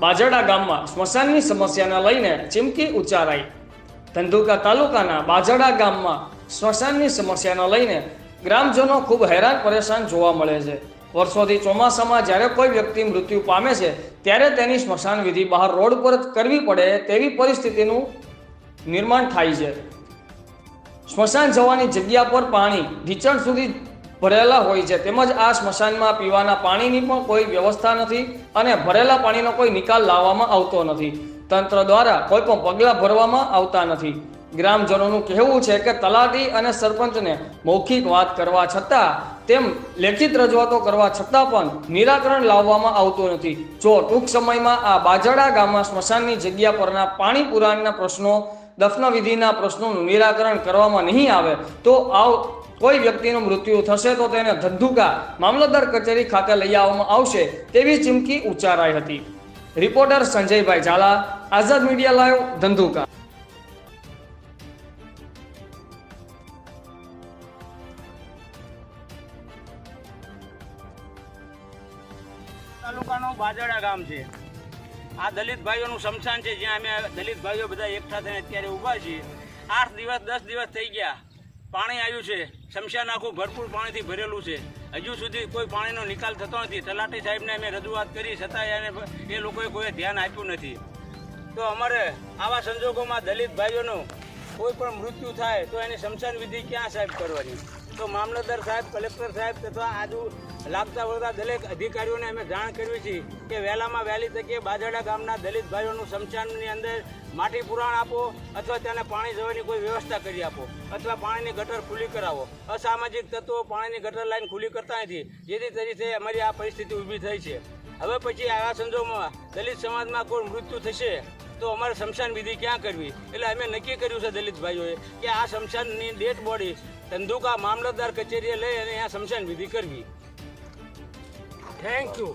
બાજરડા ગામમાં સ્મશાનની સમસ્યાને લઈને ચીમકી ઉચ્ચારાઈ. ધંધુકા તાલુકાના બાજરડા ગામમાં સ્મશાનની સમસ્યાને લઈને ગ્રામજનો ખૂબ હેરાન પરેશાન જોવા મળે છે. વર્ષોથી ચોમાસામાં જ્યારે કોઈ વ્યક્તિ મૃત્યુ પામે છે, ત્યારે તેની સ્મશાન વિધિ બહાર રોડ પર જ કરવી પડે તેવી પરિસ્થિતિનું નિર્માણ થાય છે. સ્મશાન જવાની જગ્યા પર પાણી, ઢીચણ સુધી ભરેલા હોય છે. તેમજ આ સ્મશાનમાં પીવાના પાણીની પણ કોઈ વ્યવસ્થા નથી અને ભરેલા પાણીનો કોઈ નિકાલ લાવવામાં આવતો નથી. તંત્ર દ્વારા કોઈ પણ પગલાં ભરવામાં આવતા નથી. ગ્રામજનોનું કહેવું છે કે તલાટી અને સરપંચને મૌખિક વાત કરવા છતાં, તેમ લેખિત રજૂઆતો કરવા છતાં પણ નિરાકરણ લાવવામાં આવતું નથી. જો ટૂંક સમયમાં આ બાજડા ગામમાં સ્મશાનની જગ્યા પરના પાણી પુરાણના પ્રશ્નો, દફનવિધિના પ્રશ્નોનું નિરાકરણ કરવામાં નહીં આવે, તો આવ કોઈ વ્યક્તિનું મૃત્યુ થશે તો તેને ધંધુકા મામલતદાર કચેરી ખાતે લઈ આવવામાં આવશે તેવી ચીમકી ઉચ્ચારાઈ હતી. Reporter Sanjaybhai Zala, Azad media live, Dhandhuka. તાલુકાનું બાજડા ગામ છે. આ દલિત ભાઈઓનું શમશાન છે, જ્યાં અમે દલિત ભાઈઓ બધા એકઠા થઈને અત્યારે ઊભા છીએ. આઠ દિવસ, દસ દિવસ થઈ ગયા. પાણી આવ્યું છે. શમશાન આખું ભરપૂર પાણીથી ભરેલું છે. હજુ સુધી કોઈ પાણીનો નિકાલ થતો નથી. તલાટી સાહેબને અમે રજૂઆત કરી, છતાંય એને એ લોકોએ કોઈ ધ્યાન આપ્યું નથી. તો અમારે આવા સંજોગોમાં દલિત ભાઈઓનું કોઈ પણ મૃત્યુ થાય તો એની શમશાન વિધિ ક્યાં સાહેબ કરવાની? તો મામલતદાર સાહેબ, કલેક્ટર સાહેબ તથા આજુ લાગતા વળતા દરેક અધિકારીઓને અમે જાણ કરવી છે કે વહેલામાં વહેલી તકે બાજડા ગામના દલિત ભાઈઓનું શમશાનની અંદર માટી પુરાણ આપો અથવા તેને પાણી જવાની કોઈ વ્યવસ્થા કરી આપો અથવા પાણીની ગટર ખુલ્લી કરાવો. અસામાજિક તત્વો પાણીની ગટર લાઈન ખુલ્લી કરતા નથી. જેથી તરીકે અમારી આ પરિસ્થિતિ ઊભી થઈ છે. હવે પછી આવા સંજોગોમાં દલિત સમાજમાં કોઈ મૃત્યુ થશે? તો અમારે શમશાન વિધિ ક્યાં કરવી? એટલે અમે નક્કી કર્યું છે દલિત ભાઈઓએ કે આ શમશાનની ડેડ બોડી ધંધુકા મામલતદાર કચેરીએ લઈ અને અહીંયા શમશાન વિધિ કરવી. Thank you